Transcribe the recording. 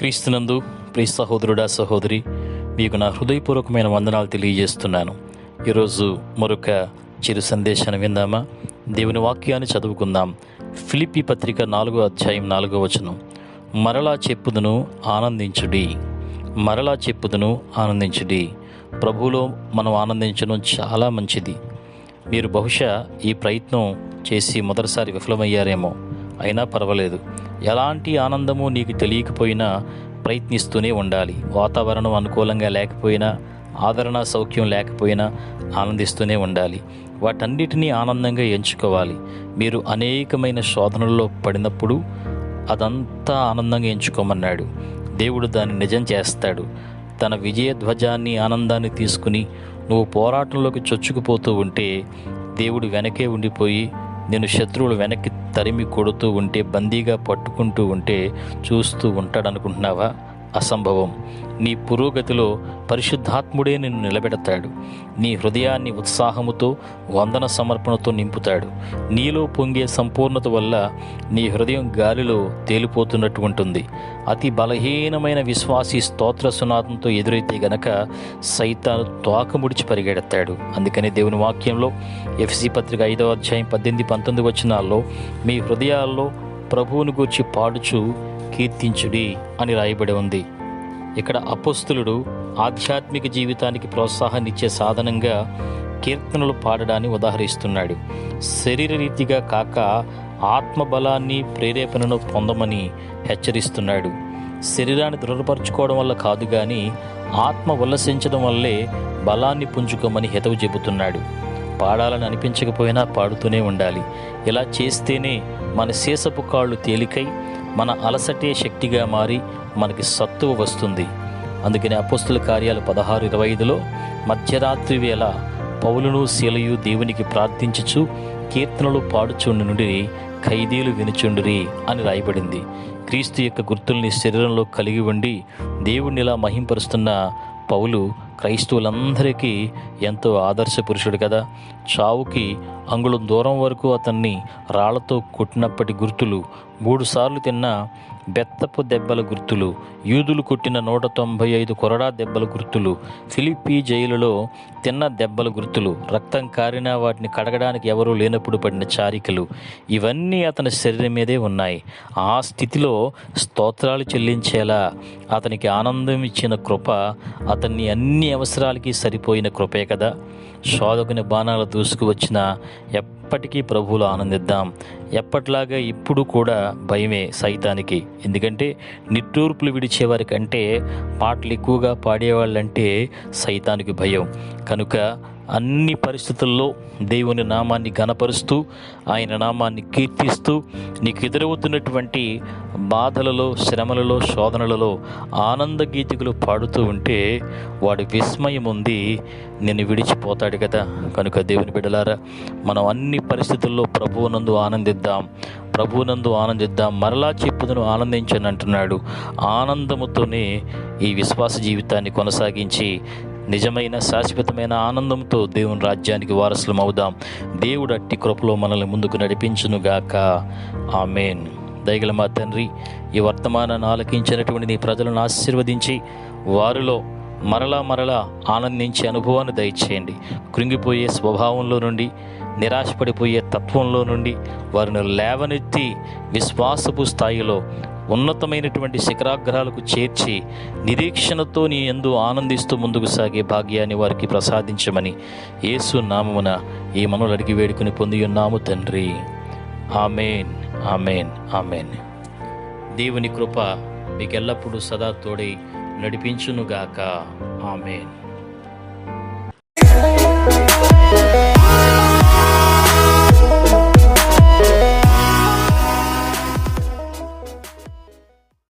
క్రీస్తునందు ప్రియ సహోదరుడా సహోదరి మీకు నా హృదయపూర్వకమైన వందనాలు తెలియజేస్తున్నాను. ఈరోజు మరొక చిరు సందేశాన్ని విందామా? దేవుని వాక్యాన్ని చదువుకుందాం. ఫిలిపి పత్రిక నాలుగో అధ్యాయం నాలుగో వచనం. మరలా చెప్పుదును ఆనందించుడి. మరలా చెప్పుదును ఆనందించుడి. ప్రభువులో మనం ఆనందించడం చాలా మంచిది. మీరు బహుశా ఈ ప్రయత్నం చేసి మొదటిసారి విఫలమయ్యారేమో. అయినా పర్వాలేదు. ఎలాంటి ఆనందము నీకు తెలియకపోయినా ప్రయత్నిస్తూనే ఉండాలి. వాతావరణం అనుకూలంగా లేకపోయినా ఆదరణ సౌఖ్యం లేకపోయినా ఆనందిస్తూనే ఉండాలి. వాటన్నిటినీ ఆనందంగా ఎంచుకోవాలి. మీరు అనేకమైన శోధనల్లో పడినప్పుడు అదంతా ఆనందంగా ఎంచుకోమన్నాడు. దేవుడు దాన్ని నిజం చేస్తాడు. తన విజయ ధ్వజాన్ని ఆనందాన్ని తీసుకుని నువ్వు పోరాటంలోకి చొచ్చుకుపోతూ ఉంటే దేవుడు వెనకే ఉండిపోయి నేను శత్రువులు వెనక్కి తరిమి కొడుతూ ఉంటే బందీగా పట్టుకుంటూ ఉంటే చూస్తూ ఉంటాడనుకుంటున్నావా? అసంభవం. నీ పురోగతిలో పరిశుద్ధాత్ముడే నిన్ను నిలబెడతాడు. నీ హృదయాన్ని ఉత్సాహముతో వందన సమర్పణతో నింపుతాడు. నీలో పొంగే సంపూర్ణత వల్ల నీ హృదయం గాలిలో తేలిపోతున్నట్టు ఉంటుంది అతి బలహీనమైన విశ్వాసి స్తోత్ర సునాదంతో ఎదురైతే గనక సైతాను తోకముడిచి పరిగెడతాడు. అందుకని దేవుని వాక్యంలో ఎఫ్సి పత్రిక ఐదవ అధ్యాయం పద్దెనిమిది పంతొమ్మిది వచనాల్లో మీ హృదయాల్లో ప్రభువును గూర్చి పాడుచు కీర్తించుడి అని రాయబడి ఉంది. ఇక్కడ అపోస్తులుడు ఆధ్యాత్మిక జీవితానికి ప్రోత్సాహాన్నిచ్చే సాధనంగా కీర్తనలు పాడడాన్ని ఉదాహరిస్తున్నాడు. శరీర రీతిగా కాక ఆత్మబలాన్ని ప్రేరేపణను పొందమని హెచ్చరిస్తున్నాడు. శరీరాన్ని దృఢపరచుకోవడం వల్ల కాదు కానీ ఆత్మ ఉల్లసించడం వల్లే బలాన్ని పుంజుకోమని హితవు చెబుతున్నాడు. పాడాలని అనిపించకపోయినా పాడుతూనే ఉండాలి. ఇలా చేస్తేనే మన శేషపు కాళ్ళు తేలికై మన అలసటే శక్తిగా మారి మనకి సత్తువ వస్తుంది. అందుకని అపోస్తుల కార్యాలు పదహారు ఇరవై ఐదులో మధ్యరాత్రి వేళ పౌలును శీలయు దేవునికి ప్రార్థించుచు కీర్తనలు పాడుచుండు నుండి ఖైదీలు వినుచుండురి అని రాయబడింది. క్రీస్తు యొక్క గుర్తుల్ని శరీరంలో కలిగి ఉండి దేవుణ్ణి ఇలా మహింపరుస్తున్న పౌలు క్రైస్తవులందరికీ ఎంతో ఆదర్శ పురుషుడు కదా. చావుకి అంగుళం దూరం వరకు అతన్ని రాళ్ళతో కొట్టినప్పటి గుర్తులు మూడుసార్లు తిన్న బెత్తపు దెబ్బల గుర్తులు యూదులు కొట్టిన నూట తొంభై ఐదు కొరడా దెబ్బల గుర్తులు ఫిలిప్పీ జైలులో తిన్న దెబ్బల గుర్తులు రక్తం కారినా వాటిని కడగడానికి ఎవరూ లేనప్పుడు పడిన చారికలు ఇవన్నీ అతని శరీరం మీదే ఉన్నాయి. ఆ స్థితిలో స్తోత్రాలు చెల్లించేలా అతనికి ఆనందం ఇచ్చిన కృప అతన్ని అన్ని అవసరాలకి సరిపోయిన కృపే కదా. శోధకుని బాణాలు దూసుకువచ్చిన ఎప్పటికీ ప్రభువులు ఆనందిద్దాం. ఎప్పట్లాగా ఇప్పుడు కూడా భయమే సైతానికి. ఎందుకంటే నిట్టూర్పులు విడిచేవారి కంటే పాటలు ఎక్కువగా పాడేవాళ్ళంటే సైతానికి భయం. కనుక అన్ని పరిస్థితుల్లో దేవుని నామాన్ని గనపరుస్తూ ఆయన నామాన్ని కీర్తిస్తూ నీకు ఎదురవుతున్నటువంటి బాధలలో శ్రమలలో శోధనలలో ఆనంద గీతికలు పాడుతూ ఉంటే వాడి విస్మయం ఉంది నేను విడిచిపోతాడు కదా. కనుక దేవుని బిడలారా మనం అన్ని పరిస్థితుల్లో ప్రభువునందు ఆనందిద్దాం. ప్రభువునందు ఆనందిద్దాం. మరలా చెప్పుదను ఆనందించని అంటున్నాడు ఆనందముతోనే ఈ విశ్వాస జీవితాన్ని కొనసాగించి నిజమైన శాశ్వతమైన ఆనందంతో దేవుని రాజ్యానికి వారసులం అవుదాం. దేవుడు అట్టి కృపలో మనల్ని ముందుకు నడిపించునుగాక. ఆమెన్. దయగల మా తండ్రి ఈ వర్తమానాన్ని ఆలకించినటువంటి నీ ప్రజలను ఆశీర్వదించి వారిలో మరలా మరలా ఆనందించే అనుభవాన్ని దయచేయండి. కృంగిపోయే స్వభావంలో నుండి నిరాశపడిపోయే తత్వంలో నుండి వారిని లేవనెత్తి విశ్వాసపు స్థాయిలో ఉన్నతమైనటువంటి శిఖరాగ్రహాలకు చేర్చి నిరీక్షణతో నీ ఎందు ఆనందిస్తూ ముందుకు సాగే భాగ్యాన్ని వారికి ప్రసాదించమని యేసు నామమున ఈ మనలు అడిగి వేడుకుని పొంది ఉన్నాము తండ్రి. Amen amen amen. దేవుని కృప మీకెల్లప్పుడూ సదా తోడై నడిపించునుగాక. ఆమెన్.